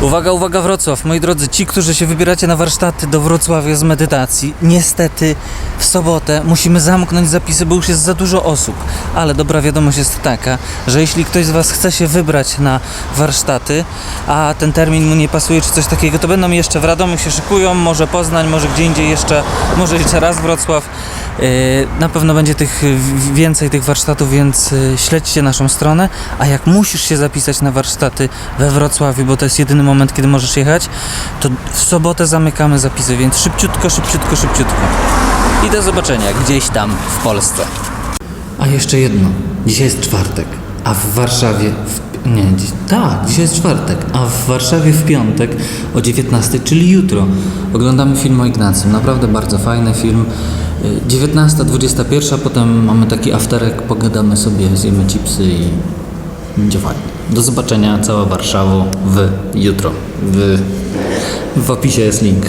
Uwaga, uwaga, Wrocław. Moi drodzy, ci, którzy się wybieracie na warsztaty do Wrocławia z medytacji, niestety w sobotę musimy zamknąć zapisy, bo już jest za dużo osób. Ale dobra wiadomość jest taka, że jeśli ktoś z Was chce się wybrać na warsztaty, a ten termin mu nie pasuje czy coś takiego, to będą jeszcze w Radomiu się szykują, może Poznań, może gdzie indziej jeszcze, może jeszcze raz Wrocław. Yy, Na pewno będzie tych więcej tych warsztatów, więc yy, śledźcie naszą stronę. A jak musisz się zapisać na warsztaty we Wrocławiu, bo to jest jedyny moment, kiedy możesz jechać, to w sobotę zamykamy zapisy, więc szybciutko, szybciutko, szybciutko. I do zobaczenia gdzieś tam w Polsce. A jeszcze jedno. Dzisiaj jest czwartek, a w Warszawie. W, nie, tak, dzisiaj jest czwartek, a w Warszawie w piątek o 19, czyli jutro, oglądamy film o Ignacym. Naprawdę bardzo fajny film. Y, 19, 21, potem mamy taki afterek, pogadamy sobie, zjemy chipsy i będzie fajnie. Do zobaczenia, cała Warszawa w jutro. W, w opisie jest link.